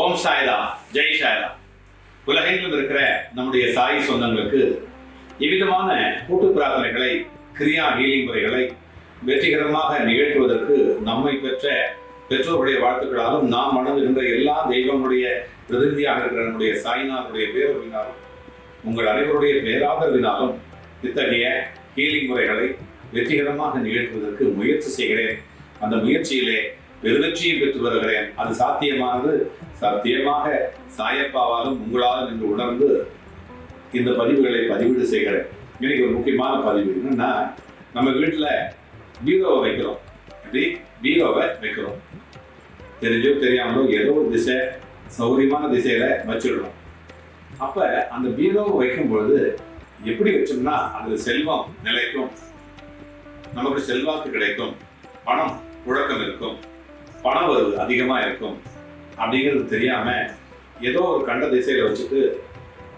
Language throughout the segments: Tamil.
ஓம் சாய்ரா ஜெய் சாய்ரா உலகெங்கிலும் இருக்கிற நம்முடைய சாய் சொந்தங்களுக்கு இவ்விதமான கூட்டு பிரார்த்தனைகளை கிரியா ஹீலிங் முறைகளை வெற்றிகரமாக நிகழ்த்துவதற்கு நம்மை பெற்ற பெற்றோருடைய வாழ்த்துக்களாலும் நாம் வணங்குகின்ற எல்லா தெய்வங்களுடைய பிரதிநிதியாக இருக்கிற நம்முடைய சாய்நாதனுடைய பேரவினாலும் உங்கள் அனைவருடைய பேராதரவினாலும் இத்தகைய ஹீலிங் முறைகளை வெற்றிகரமாக நிகழ்த்துவதற்கு முயற்சி செய்கிறேன். அந்த முயற்சியிலே பெருவெற்றியை பெற்று வருகிறேன் அது சாத்தியமானது? சத்தியமாக சாயப்பாவாலும் உங்களாலும் என்று உணர்ந்து இந்த பதிவுகளை பதிவீடு செய்கிறேன். இன்னைக்கு ஒரு முக்கியமான பதிவு என்னன்னா நம்ம வீட்டில் பீரோவை வைக்கிறோம். எப்படி? பீரோவை வைக்கிறோம். தெரிஞ்சோ தெரியாமலோ ஏதோ ஒரு திசை சௌகரியமான திசையில வச்சிடணும் அப்ப அந்த பீரோவை வைக்கும் பொழுது எப்படி வச்சோம்னா அதுல செல்வம் நிலைக்கும் நமக்கு செல்வாக்கு கிடைக்கும் பணம் புழக்கம் இருக்கும். பண வரவு அதிகமா இருக்கும் அப்படிங்கிறது தெரியாம ஏதோ ஒரு கண்ட திசையில வச்சுட்டு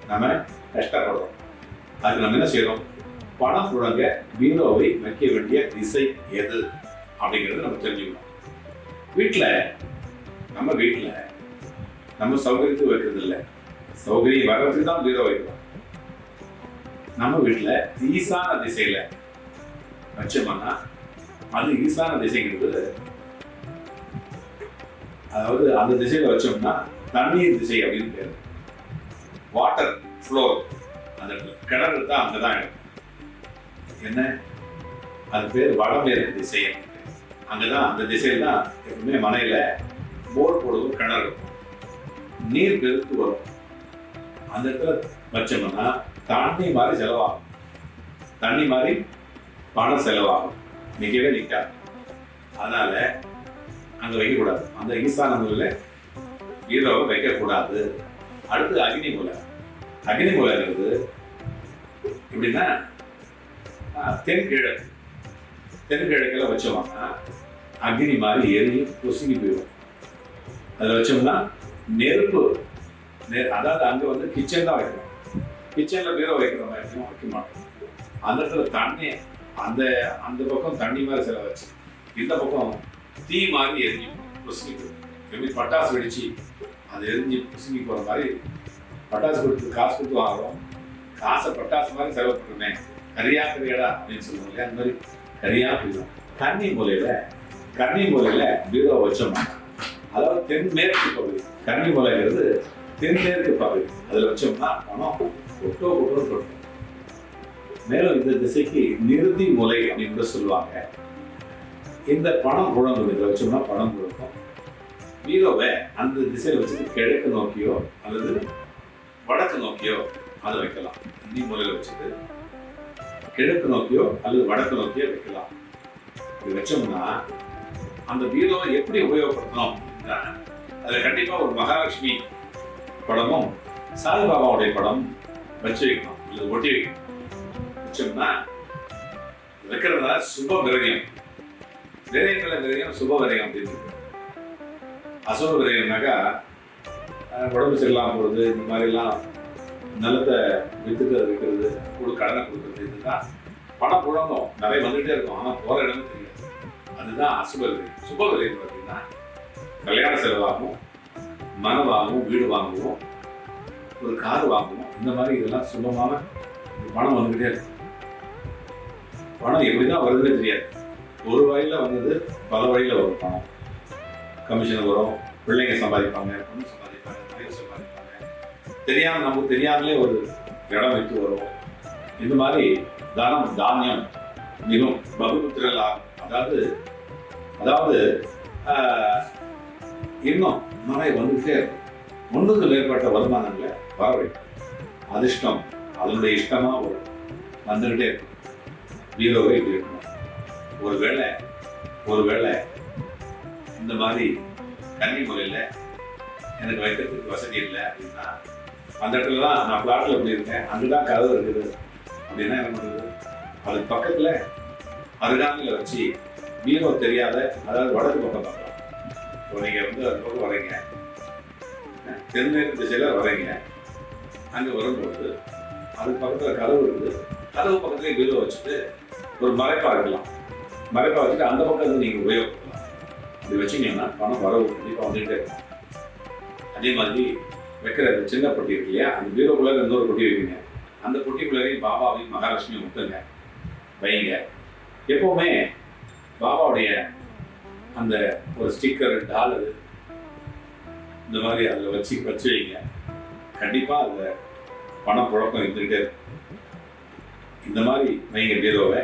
நம்ம கஷ்டப்படுறோம். அதுக்கு நம்ம என்ன செய்யறோம்? பணம் புழங்க பீரோவை வைக்க வேண்டிய திசை எது அப்படிங்கிறது நம்ம தெரிஞ்சுக்கணும். வீட்டில் நம்ம வீட்டில் நம்ம சௌகரியத்துக்கு வைக்கிறது இல்லை. சௌகரியம் வர்றதுக்கு தான் பீரோ வைக்கிறோம். நம்ம வீட்டில் ஈசான திசையில வச்சோம்னா அது ஈசான திசைங்கிறது அதாவது அந்த திசையில வச்சோம்னா தண்ணீர் திசை அப்படின்னு பேர். வாட்டர் ஃப்ளோர் அந்த கிணறு தான் அங்கே தான் இருக்கும் என்ன? அது பேர் வடமேற்கு திசை அங்கதான் அந்த திசையில தான் எப்பவுமே மனையில போர் போடுவோம் கிணறு. இருக்கும். நீர் பெருத்து வரும். அந்த இடத்துல வச்சோம்னா தண்ணி மாதிரி செலவாகும். தண்ணி மாதிரி பணம் செலவாகும். நிற்கவே நிற்காது அதனால அங்கே வைக்கக்கூடாது. அந்த ஈசான மூலையில வைக்கக்கூடாது. அடுத்து அக்னி மூலை. அக்னி மூலைங்கிறது எப்படின்னா தென்கிழக்கு தென்கிழக்கில் வச்சோம்னா அக்னி மாதிரி எரிஞ்சு பொசுங்கி போயிடும். அதில் வச்சோம்னா நெருப்பு நெ- அதாவது அங்கே வந்து கிச்சன் தான் வைக்கணும். கிச்சனில் பீரோ வைக்கிற மாதிரி வைக்க மாட்டோம். அந்த இடத்துல தண்ணி அந்த அந்த பக்கம் தண்ணி மாதிரி செலவாச்சு இந்த பக்கம் தீ மாதிரி எரிஞ்சு பொசுங்கி போயிடும் எப்படி பட்டாசு வெடிச்சு அது எரிஞ்சு பொசுங்கி போகிற மாதிரி பட்டாசு கொடுத்து காசு கொடுத்து வாங்குறோம். காசை பட்டாசு மாதிரி செலவு பண்ணுமே கரியா கரியாடா அப்படின்னு சொல்லுவோம் இல்லையா? அந்த மாதிரி கரியா போயிடும் கன்னி மூலையில கன்னி மூலையில பீரோ வச்சோம்னா அதாவது தென்மேற்கு பகுதி. கன்னி மூலைங்கிறது தென்மேற்கு பகுதி. அதுல வச்சோம்னா பணம் ஒட்டோ ஒட்டோ கொட்டும் மேலும் இந்த திசைக்கு நிறுதி முலை அப்படின்னு சொல்லுவாங்க. இந்த பணம் புழங்கும் இதில் வச்சோம்னா பணம் கொடுக்கும் வீரோவை அந்த திசையில் வச்சுட்டு கிழக்கு நோக்கியோ அல்லது வடக்கு நோக்கியோ அதை வைக்கலாம். இந்தி முறையில் வச்சுட்டு கிழக்கு நோக்கியோ அல்லது வடக்கு நோக்கியோ வைக்கலாம். இது வச்சோம்னா அந்த பீரோவை எப்படி உபயோகப்படுத்தணும்? அப்படின்னா, கண்டிப்பாக ஒரு மகாலட்சுமி படமும் சாய்பாபாவுடைய படம் வச்சு வைக்கணும். இது ஒட்டி வைக்கணும். வச்சோம்னா வைக்கிறதுனால சுப விரயம். விரயங்கள விரயம் சுப விரயம் அப்படின்னு அசுப விரயம்னாக்கா உடம்பு சரியில்லாமல் போகிறது இந்த மாதிரிலாம் நிலத்தை வித்துக்கிறது விற்கிறது கூட கடனை கொடுக்குறது இதுதான் பணம் புழங்கும். நிறைய வந்துகிட்டே இருக்கும். ஆனால் போகிற இடமும் தெரியாது. அதுதான் அசுப விரயம். சுப விரயம் பார்த்தீங்கன்னா கல்யாண செலவாகும் மனம் வாங்குவோம் வீடு வாங்குவோம் ஒரு கார் வாங்குவோம் இந்த மாதிரி இதெல்லாம் சுபமான பணம் வந்துகிட்டே இருக்கும் பணம் எப்படி தான் வருதுன்னு தெரியாது. ஒரு வழியில் வந்தது பல வழியில் வரும். பணம் கமிஷன் வரும் பிள்ளைங்க சம்பாதிப்பாங்க பொண்ணு சம்பாதிப்பாங்க மனைவி சம்பாதிப்பாங்க. தெரியாமல் நமக்கு தெரியாமலே ஒரு இடம் வைத்து வரும். இந்த மாதிரி தானம் தானியம் மிகவும் பகுபுத்திரலா அதாவது அதாவது இன்னும் மழை வந்துட்டே இருக்கும். ஒன்றுக்கு மேற்பட்ட வருமானங்களை வர வைக்கும் அதிர்ஷ்டம் அதனுடைய இஷ்டமாக வரும். வந்துகிட்டே இருக்கும். வீரோவை இப்படி இருக்கணும். ஒருவேளை ஒருவேளை இந்த மாதிரி கன்னி முறையில் எனக்கு வைக்கிறதுக்கு வசதி இல்லை அப்படின்னா அந்த இடத்துல தான் நான் பிளாட்டில் அப்படி இருக்கேன் அங்கதான் கதவு இருக்குது. அப்படின்னா என்ன பண்ணுறது? அதுக்கு பக்கத்தில் அருகாமையில் வச்சு பீரோ தெரியாத அதாவது வடக்கு பக்கம் பார்க்கலாம். இப்போ நீங்கள் வந்து அது பக்கம் வரீங்க தென்மேற்கு திசையில் வரீங்க அங்கே வரும்போது அதுக்கு பக்கத்தில் கதவு இருக்குது. கதவு பக்கத்துலேயே பீரோ வச்சுட்டு ஒரு மறைப்பாக இருக்கலாம் மறைப்பா வச்சுட்டு அந்த பக்கம் இருந்து நீங்கள் உபயோகப்படுத்தலாம் இது வச்சிங்கன்னா பணம் வரவு கண்டிப்பாக வந்துகிட்டே இருக்கும். அதே மாதிரி வைக்கிற அந்த சின்ன பொட்டி இருக்கு இல்லையா? அந்த பீரோக்குள்ள இன்னொரு பொட்டி வைப்பீங்க அந்த பொட்டிக்குள்ளேயும் பாபாவையும் மகாலட்சுமியும் விட்டுங்க வைங்க. எப்போவுமே பாபாவுடைய அந்த ஒரு ஸ்டிக்கர் டாலர் இந்த மாதிரி அதில் வச்சு வச்சு வைங்க. கண்டிப்பாக அதில் பணப்புழக்கம் இருந்துகிட்டே இருக்கும். இந்த மாதிரி வைங்க பீரோவை.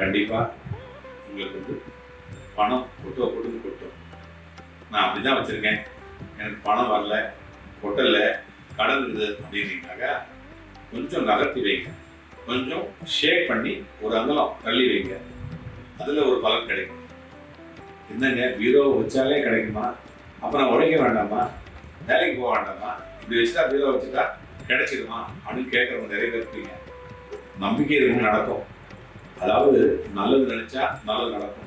கண்டிப்பாக உங்களுக்கு வந்து பணம் கொட்டோ கொட்டுன்னு கொட்டும் நான் அப்படி தான் வச்சுருக்கேன். எனக்கு பணம் வரல கொட்டலை கடன் இருக்குது அப்படின்னீங்கனாக்கா கொஞ்சம் நகர்த்தி வைங்க. கொஞ்சம் ஷேக் பண்ணி ஒரு அங்கலம் தள்ளி வைங்க. அதில் ஒரு பலன் கிடைக்கும். என்னங்க பீரோவை வச்சாலே கிடைக்குமா? அப்புறம் உழைக்க வேண்டாமா? வேலைக்கு போக வேண்டாமா? இப்படி வச்சுட்டா பீரோ வச்சுட்டா கிடைச்சிடுமா? அப்படின்னு கேட்குறவங்க நிறைய பேர் இருக்கீங்க நம்பிக்கை இருக்கும் நடக்கும். அதாவது நல்லது நினைச்சா நல்லது நடக்கும்.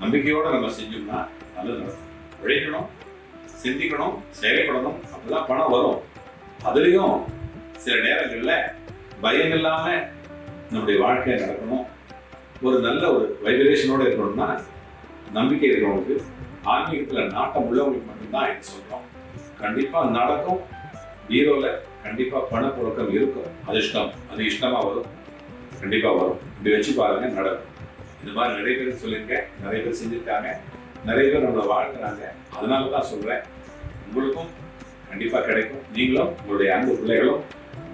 நம்பிக்கையோட நம்ம செஞ்சோம்னா நல்லது நடக்கும். உழைக்கணும் சிந்திக்கணும் செயல்படணும் அப்பதான் பணம் வரும். அதுலேயும் சில நேரங்களில் பயம் இல்லாம நம்முடைய வாழ்க்கை நடக்கணும். ஒரு நல்ல ஒரு வைப்ரேஷனோட இருக்கணும்னா நம்பிக்கை இருக்கிறவங்களுக்கு ஆன்மீகத்தில் நாட்டம் உள்ளவங்களுக்கு மட்டும்தான் இது சொல்றோம். கண்டிப்பா நடக்கும். பீரோல கண்டிப்பா பணப்புழக்கம் இருக்கும். அதிர்ஷ்டம் அது இஷ்டமா வரும். கண்டிப்பா வரும். இப்படி வச்சு பாருங்க நடக்கும் இந்த மாதிரி நிறைய பேர் சொல்லியிருக்கேன் நிறைய பேர் செஞ்சுருக்காங்க நிறைய பேர் நம்மளை வாழ்க்கிறாங்க அதனால தான் சொல்றேன் உங்களுக்கும் கண்டிப்பா கிடைக்கும். நீங்களும் உங்களுடைய அன்பு பிள்ளைகளும்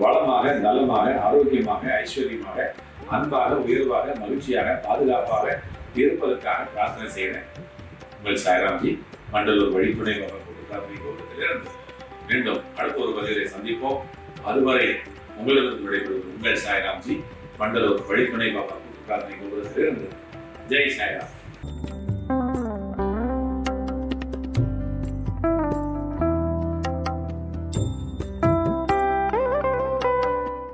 வளமாக நலமாக ஆரோக்கியமாக ஐஸ்வர்யமாக அன்பாக உயர்வாக மகிழ்ச்சியாக பாதுகாப்பாக இருப்பதற்காக பிரார்த்தனை செய்கிறேன். உங்கள் சாய்ராம்ஜி மண்டலூர் வழித்துணை பிரார்த்தனை கோபத்திலிருந்து மீண்டும் அடுத்த ஒரு பதிலை சந்திப்போம். அதுவரை உங்களிடம் விடைபெறுவது உங்கள் சாய்ராம்ஜி. மண்டலூர் வழித்துணை பாபா பிரார்த்தனை கோபுரத்திலிருந்து ஜெய் சாய்ராம்.